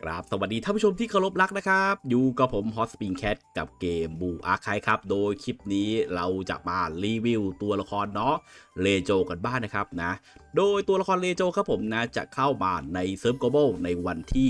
ครับสวัสดีท่านผู้ชมที่เคารพรักนะครับ อยู่กับผมฮอสปิงแคทกับเกมบูอาร์คายครับ โดยคลิปนี้เราจะมารีวิวตัวละครเนาะเลโจกันบ้างนะครับนะ โดยตัวละครเลโจครับผมนะจะเข้ามาในเซิร์ฟโกลบอลในวันที่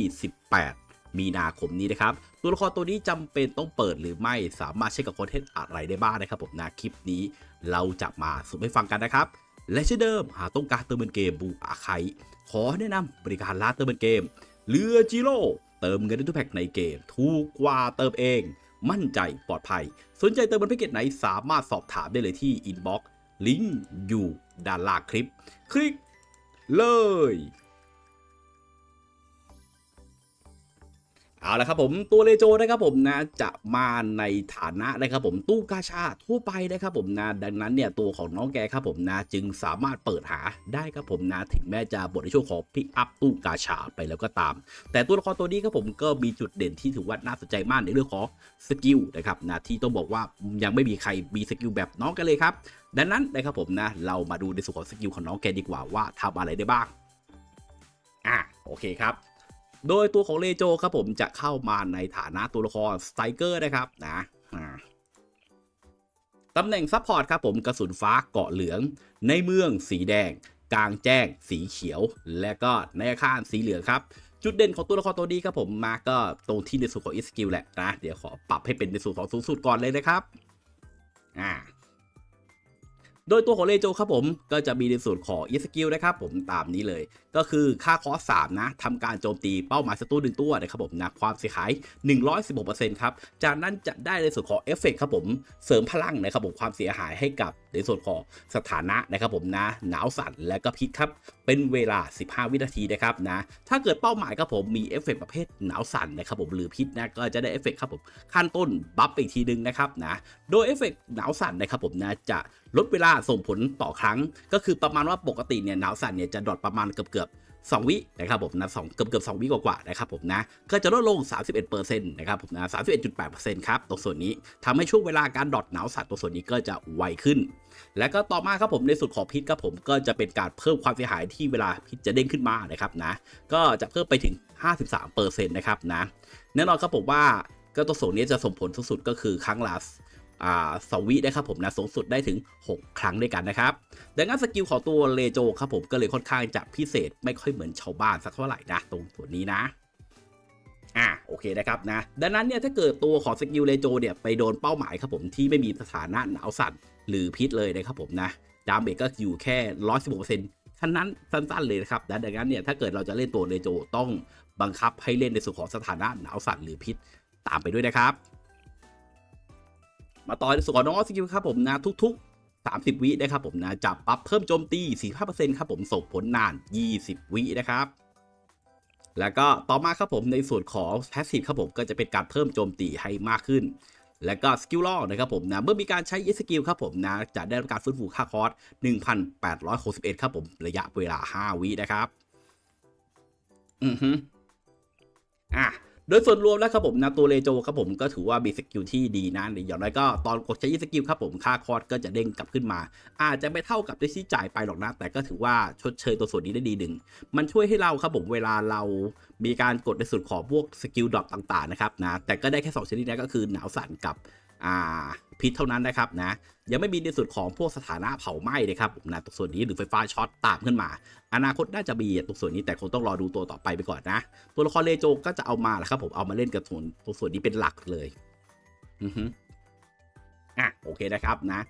18 มีนาคมนี้นะครับ ตัวละครตัวนี้จำเป็นต้องเปิดหรือไม่สามารถใช้กับคอนเทนต์อะไรได้บ้างนะครับผมนะคลิปนี้เราจะมาสรุปให้ฟังกันนะครับและเช่นเดิมหากต้องการเติมเงินเกมบูอาร์คายขอแนะนำบริการร้านเติมเงินเกม เรือจิโร่เติมเงินได้ทุกแพ็กในเกม ถูกกว่าเติมเอง มั่นใจปลอดภัย สนใจเติมบนแพ็กเกจไหนสามารถสอบถามได้เลยที่อินบ็อกซ์ลิงก์อยู่ด้านล่างคลิป คลิกเลย เอาละครับผมตัวเลโจนะครับผมนะจะมาในฐานะนะครับผมตู้กาชาทั่วไปนะครับผมนะดังนั้นเนี่ยตัวของน้องแกครับผมนะจึงสามารถเปิดหาได้ครับผมนะถึงแม้จะบทในช่วงของพิอัพตู้กาชาไปแล้วก็ตาม แต่ตัวละครตัวนี้ครับผมก็มีจุดเด่นที่ถือว่าน่าสนใจมากในเรื่องของสกิลนะครับนะที่ต้องบอกว่ายังไม่มีใครมีสกิลแบบน้องกันเลยครับดังนั้นนะครับผมนะเรามาดูในส่วนของสกิลของน้องแกดีกว่าว่าทำอะไรได้บ้างอะโอเคครับ โดยตัวของเลโจครับผมจะเข้ามาในฐานะตัวละครสไตรเกอร์นะครับนะตำแหน่งซัพพอร์ตครับผมกระสุนฟ้าเกาะเหลือง ในเมืองสีแดง กลางแจ้ง สีเขียว และก็ในอาคารสีเหลืองครับ จุดเด่นของตัวละครตัวนี้ครับผมมาก็ตรงที่ในส่วนของอีสกิลแหละนะ เดี๋ยวขอปรับให้เป็นในส่วนของสูงสุดก่อนเลยนะครับ อ่า โดยตัวของเลโจครับผมก็จะมีในส่วนของอีสกิลนะครับผมตามนี้เลย ก็คือค่าคอส3นะทำการโจมตีเป้าหมายศัตรูหนึ่งตัวนะครับผมนะความเสียหาย 116%ครับจากนั้นจะได้ในส่วนของเอฟเฟกครับผมเสริมพลังนะครับผมความเสียหายให้กับในส่วนของสถานะนะครับผมนะหนาวสั่นและก็พิษครับเป็นเวลา 15 วินาทีนะครับนะถ้าเกิดเป้าหมายครับผมมีเอฟเฟกประเภทหนาวสั่นนะครับผมหรือพิษนะก็จะได้เอฟเฟกครับผมขั้นต้นบัฟไปอีกทีนึงนะครับนะโดยเอฟเฟกหนาวสั่นนะครับผมนะจะลดเวลาส่งผลต่อครั้ง ก็คือประมาณว่าปกติเนี่ยหนาวสั่นเนี่ยจะดรอปประมาณเกือบเกือบๆ2วินะครับผมนะสองเกือบเกือบสองวิกว่าๆนะครับผมนะก็จะลดลง 31%นะครับผมนะ31.8%ครับตรงส่วนนี้ทำให้ช่วงเวลาการดอทหนาวสั่นตรงส่วนนี้ก็จะไวขึ้น แล้วก็ต่อมาครับผมในส่วนของพิษครับผมก็จะเป็นการเพิ่มความเสียหายที่เวลาพิษจะเด้งขึ้นมานะครับนะก็จะเพิ่มไปถึง 53%นะครับนะแน่นอนครับผมว่าก็ตัวส่วนนี้จะส่งผลสุดก็คือครั้งละ สองวินะครับผมนะสูงสุดได้ถึง 6 ครั้งด้วยกันนะครับ ดังนั้นสกิลของตัวเลโจครับผมก็เลยค่อนข้างจะพิเศษไม่ค่อยเหมือนชาวบ้านสักเท่าไหร่นะตรงส่วนนี้นะอะโอเคนะครับนะ ดังนั้นเนี่ยถ้าเกิดตัวของสกิลเลโจเนี่ยไปโดนเป้าหมายครับผมที่ไม่มีสถานะหนาวสั่นหรือพิษเลยนะครับผมนะดาเมจก็อยู่แค่116%ท่านั้นสั้นๆเลยนะครับดังนั้นเนี่ยถ้าเกิดเราจะเล่นตัวเลโจต้องบังคับให้เล่นในส่วนของสถานะหนาวสั่นหรือพิษตามไปด้วยนะครับ มาต่อในส่วนของน้องออสกิลครับผมนะทุก ๆ 30 วินะครับผมนะจับปั๊บเพิ่มโจมตี 45%ครับผมส่งผลนาน 20 วินะครับ แล้วก็ต่อมาครับผมในส่วนของ Passive ครับผมก็จะเป็นการเพิ่มโจมตีให้มากขึ้น แล้วก็สกิลล่อนะครับผมนะเมื่อมีการใช้สกิลครับผมนะจะได้รับการฟื้นฟูค่าคอร์ส1,861ครับผมระยะเวลา 5 วินะครับ อือฮึอะ โดยส่วนรวมแล้วครับผมนะตัวเลโจครับผมก็ถือว่ามีสกิลที่ดีนะอย่างน้อยก็ตอนกดใช้สกิลครับผมค่าคอร์สก็จะเด้งกลับขึ้นมา อาจจะไม่เท่ากับที่จ่ายไปหรอกนะ แต่ก็ถือว่าชดเชยตัวส่วนนี้ได้ดีหนึ่งมันช่วยให้เราครับผมเวลาเรามีการกดในส่วนของพวกสกิลดรอปต่างๆนะครับนะแต่ก็ได้แค่ 2 ชนิดนะก็คือหนาวสั่นกับ พิษเท่านั้นนะครับนะยังไม่มีในส่วนของพวกสถานะเผาไหม้นะครับนะตรงส่วนนี้หรือไฟฟ้าช็อตตามขึ้นมา อนาคตน่าจะมีตรงส่วนนี้แต่คงต้องรอดูตัวต่อไปไปก่อนนะ ตัวละครเลโจก็จะเอามาแหละครับผมเอามาเล่นกับส่วนตรงส่วนนี้เป็นหลักเลยอือฮึอะโอเคนะครับนะ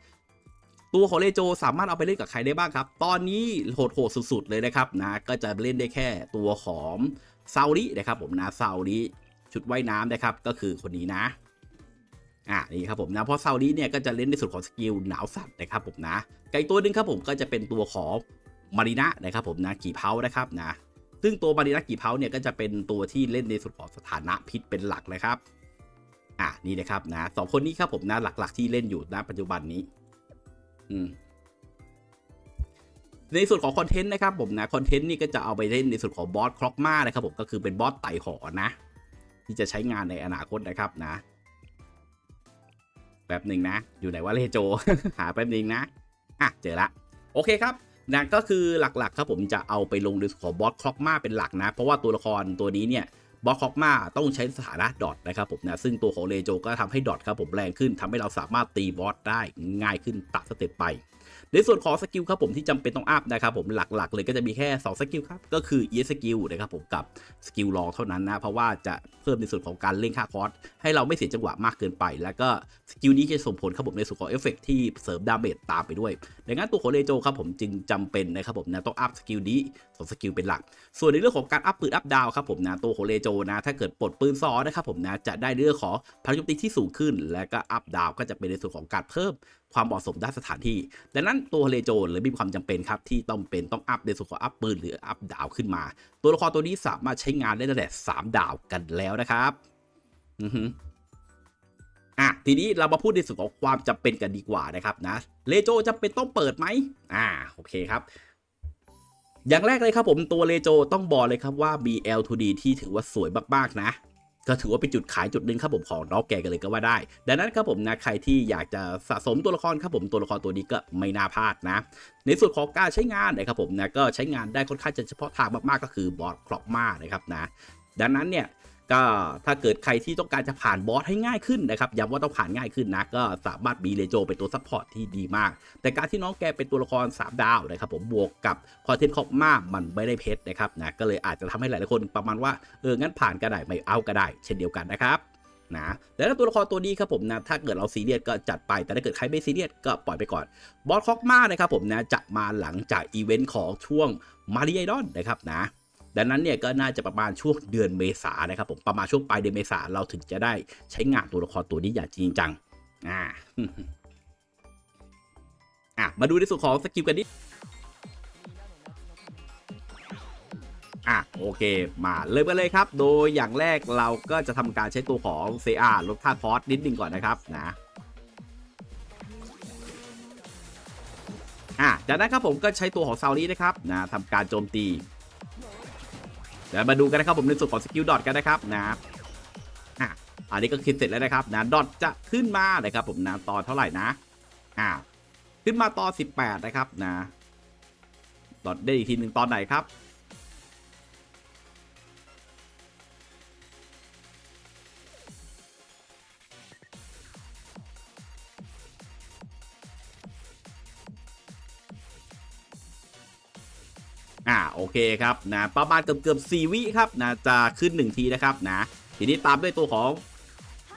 ตัวของเลโจสามารถเอาไปเล่นกับใครได้บ้างครับ ตอนนี้โหดๆสุด ๆ เลยนะครับนะ ก็จะเล่นได้แค่ตัวของซารินะครับผมนะซาริชุดว่ายน้ำนะครับ ก็คือคนนี้นะ อ่านี่ครับผมนะเพราะซาริเนี่ยก็จะเล่นในส่วนของสกิลหนาวสัตว์นะครับผมนะไก่ตัวหนึงครับผมก็จะเป็นตัวของมารีนะนะครับผมนะกี่เพานะครับนะซึ่งตัวมารีนะกี่เพาเนี่ยก็จะเป็นตัวที่เล่นในส่วนของสถานะพิษเป็นหลักเลยครับอ่านี่นะครับนะสองคนนี้ครับผมนะหลักๆที่เล่นอยู่ณปัจจุบันนี้ อืมในส่วนของคอนเทนต์นะครับผมนะคอนเทนต์นี่ก็จะเอาไปเล่นในส่วนของบอสคล็อกมานะครับผมก็คือเป็นบอสไต่หอนะ ที่จะใช้งานในอนาคตนะครับนะ แป๊บหนึ่งนะ อยู่ไหนว่าเลโจ หาแป๊บหนึ่งนะ อะ เจอละ โอเคครับนะก็คือหลักๆ ครับผมจะเอาไปลงในส่วนของบอสคล็อกมาเป็นหลักนะ เพราะว่าตัวละครตัวนี้เนี่ยบอสคอกมาต้องใช้สถานะดอทนะครับผมนะซึ่งตัวของเลโจก็ทำให้ดอทครับผมแรงขึ้นทำให้เราสามารถตีบอสได้ง่ายขึ้นตัดสเต็ปไป ในส่วนของสกิลครับผมที่จำเป็นต้องอัพนะครับผมหลักๆ เลยก็จะมีแค่ 2 สกิลครับ ก็คือ e สกิลนะครับผมกับสกิลรองเท่านั้นนะ เพราะว่าจะเพิ่มในส่วนของการเล่นค่าคอสให้เราไม่เสียจังหวะมากเกินไป แล้วก็สกิลนี้จะส่งผลครับผมในส่วนของเอฟเฟกต์ที่เสริมดาเมจตามไปด้วยดังนั้นตัวของเลโจครับผมจึงจำเป็นนะครับผมนะต้องอัพสกิลนี้สองสกิลเป็นหลัก ส่วนในเรื่องของการอัพปืนอัพดาวครับผมนะตัวของเลโจนะถ้าเกิดปลดปืนซอนะครับผมนะจะได้เรื่องของพลังโจมตีที่สูงขึ้น และก็อัพดาวก็จะเป็นในส่วนของการเพิ่ม ความเหมาะสมด้านสถานที่ ดังนั้นตัวเลโจเลยมีความจำเป็นครับที่ต้องเป็นต้องอัพในส่วนของอัพปืนหรืออัพดาวขึ้นมา ตัวละครตัวนี้สามารถใช้งานได้ตั้งแต่3ดาวกันแล้วนะครับอือฮึอะทีนี้เรามาพูดในส่วนของความจำเป็นกันดีกว่านะครับนะเลโจจำเป็นต้องเปิดไหมอ่าโอเคครับอย่างแรกเลยครับผมตัวเลโจต้องบอกเลยครับว่า BL2D ที่ถือว่าสวยมากๆนะ ก็ถือว่าเป็นจุดขายจุดหนึ่งครับผมของน้องแกกันเลยก็ว่าได้ ดังนั้นครับผมนะใครที่อยากจะสะสมตัวละครครับผมตัวละครตัวนี้ก็ไม่น่าพลาดนะ ในส่วนของการใช้งานนะครับผมนะก็ใช้งานได้ค่อนข้างจะเฉพาะทางมากๆก็คือบอสครอปมานะครับนะดังนั้นเนี่ย ก็ถ้าเกิดใครที่ต้องการจะผ่านบอสให้ง่ายขึ้นนะครับย้ำว่าต้องผ่านง่ายขึ้นนะก็สามารถมีเลโจเป็นตัวซัพพอร์ตที่ดีมาก แต่การที่น้องแกเป็นตัวละคร 3 ดาวนะครับผมบวกกับคอนเทนต์ครอบมากมันไม่ได้เพชรนะครับนะก็เลยอาจจะทำให้หลายๆคนประมาณว่าเอองั้นผ่านก็ได้ไม่เอาก็ได้ เช่นเดียวกันนะครับนะแต่ถ้าตัวละครตัวนี้ครับผมนะถ้าเกิดเราซีเรียสก็จัดไป แต่ถ้าเกิดใครไม่ซีเรียสก็ปล่อยไปก่อนบอสคอกมานะครับผมนะจะมาหลังจากอีเวนต์ของช่วงมาริไอดอนนะครับนะ ดังนั้นเนี่ยก็น่าจะประมาณช่วงเดือนเมษานะครับผมประมาณช่วงปลายเดือนเมษาเราถึงจะได้ใช้งานตัวละครตัวนี้อย่างจริงจังอ่าอะมาดูในส่วนของสกิลกันนิดอะโอเคมาเริ่มกันเลยครับ โดยอย่างแรกเราก็จะทำการใช้ตัวของ CR ลดค่าคอสนิดนึงก่อนนะครับนะอะจากนั้นครับผมก็ใช้ตัวของซาวนี้นะครับนะทำการโจมตี เดี๋ยวมาดูกันนะครับผมในส่วนของสกิลดอทกันนะครับนะอะอันนี้ก็คิดเสร็จแล้วนะครับนะดอทจะขึ้นมานะครับผมนะตอนเท่าไหร่นะอ่าขึ้นมาตอน18 นะครับนะดอทได้อีกทีหนึ่งตอนไหนครับ อ่าโอเคครับนะประมาณเกือบเกือบสี่วิครับนะจะขึ้น 1 ทีนะครับนะทีนี้ตามด้วยตัวของ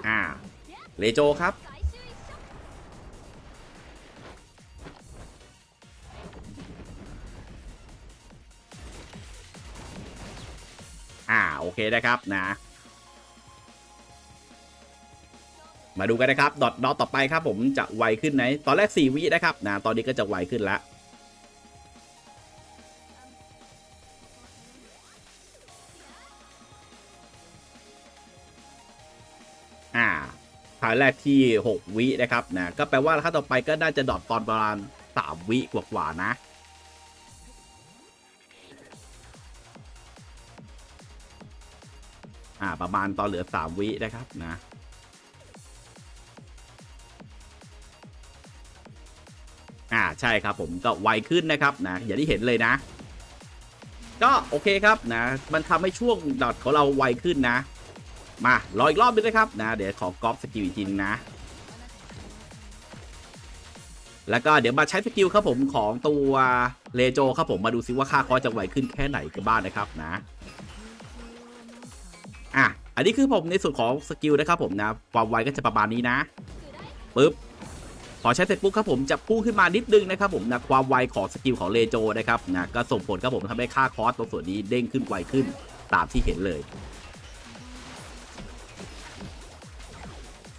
อ่าเลโจครับอ่าโอเคนะครับนะมาดูกันนะครับ ดอทดอทต่อไปครับผมจะไวขึ้นไหนตอนแรก 4 วินะครับนะตอนนี้ก็จะไวขึ้นแล้ว ครั้งแรกที่ 6 วินะครับนะก็แปลว่าขั้นต่อไปก็น่าจะดอทตอนประมาณ 3 วิกว่าๆนะอ่าประมาณตอนเหลือ 3 วินะครับนะอ่าใช่ครับผมก็ไวขึ้นนะครับนะอย่างที่เห็นเลยนะ ก็โอเคครับนะมันทำให้ช่วงดอทของเราไวขึ้นนะ มา รออีกรอบนึงนะครับนะ เดี๋ยวขอกรอบสกิลอีกทีนึงนะ แล้วก็เดี๋ยวมาใช้สกิลครับผมของตัวเลโจครับผมมาดูซิว่าค่าคอสจะไวขึ้นแค่ไหนกันบ้างนะครับนะอะอันนี้คือผมในส่วนของสกิลนะครับผมนะความไวก็จะประมาณนี้นะปึ๊บพอใช้เสร็จปุ๊บครับผมจะพุ่งขึ้นมานิดนึงนะครับผมนะความไวของสกิลของเลโจนะครับนะก็ส่งผลครับผมทำให้ค่าคอสตรงส่วนนี้เด้งขึ้นไวขึ้นตามที่เห็นเลย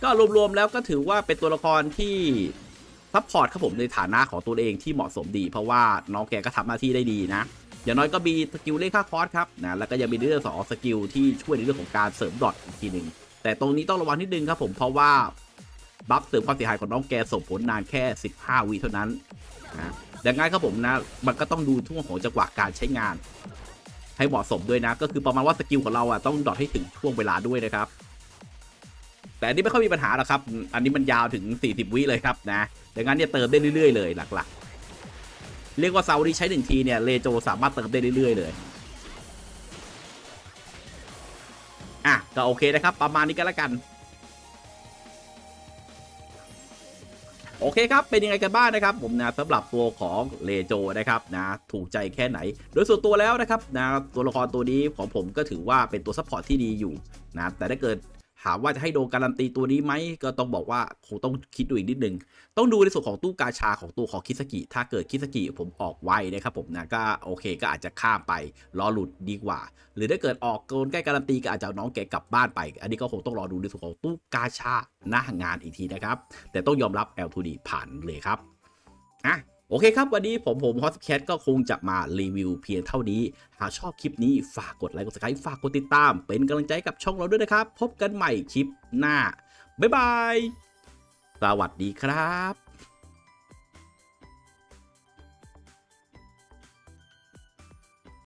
ก็รวมๆแล้วก็ถือว่าเป็นตัวละครที่ซัพพอร์ตครับผมในฐานะของตัวเองที่เหมาะสมดี เพราะว่าน้องแกก็ทำหน้าที่ได้ดีนะ อย่างน้อยก็มีสกิลเลขค่าคอร์สครับนะแล้วก็ยังมีเรื่องสองสกิลที่ช่วยในเรื่องของการเสริมดอทอีกทีหนึ่งแต่ตรงนี้ต้องระวังนิดนึงครับผมเพราะว่าบัฟเสริมความเสียหายของน้องแกส่งผลนานแค่ 15วิเท่านั้นนะดังนั้นครับผมนะมันก็ต้องดูช่วงของจังหวะการใช้งาน ให้เหมาะสมด้วยนะ ก็คือประมาณว่าสกิลของเราอะต้องดอทให้ถึงช่วงเวลาด้วยนะครับ แต่อันนี้ไม่ค่อยมีปัญหาหรอกครับ อันนี้มันยาวถึง 40 วิเลยครับนะดังนั้นเนี่ยเติมได้เรื่อยๆเลยหลักๆ เรียกว่าเซาที่ใช้หนึ่งทีเนี่ยเลโจสามารถเติมได้เรื่อยๆเลยอะก็โอเคนะครับ ประมาณนี้ก็แล้วกันโอเคครับ เป็นยังไงกันบ้างนะครับ ผมนะสำหรับตัวของเลโจนะครับนะถูกใจแค่ไหน โดยส่วนตัวแล้วนะครับนะตัวละครตัวนี้ของผมก็ถือว่าเป็นตัวซัพพอร์ตที่ดีอยู่นะแต่ถ้าเกิด ถามว่าจะให้โดนการันตีตัวนี้ไหมก็ต้องบอกว่าคงต้องคิดดูอีกนิดนึง ต้องดูในส่วนของตู้กาชาของตัวของคิสกิ ถ้าเกิดคิสกิผมออกไวนะครับผมนะก็โอเคก็อาจจะข้ามไปรอหลุดดีกว่า หรือถ้าเกิดออกเกินใกล้การันตีก็อาจจะเอาน้องแกกลับบ้านไป อันนี้ก็คงต้องรอดูในส่วนของตู้กาชาหน้างานอีกทีนะครับ แต่ต้องยอมรับ L2D ผ่านเลยครับอะ โอเคครับ วันนี้ผมผมฮอสแคทก็คงจะมารีวิวเพียงเท่านี้ หากชอบคลิปนี้ฝากกดไลค์กดสไครป์ฝากกดติดตาม เป็นกำลังใจกับช่องเราด้วยนะครับ พบกันใหม่คลิปหน้า บ๊ายบาย สวัสดีครับ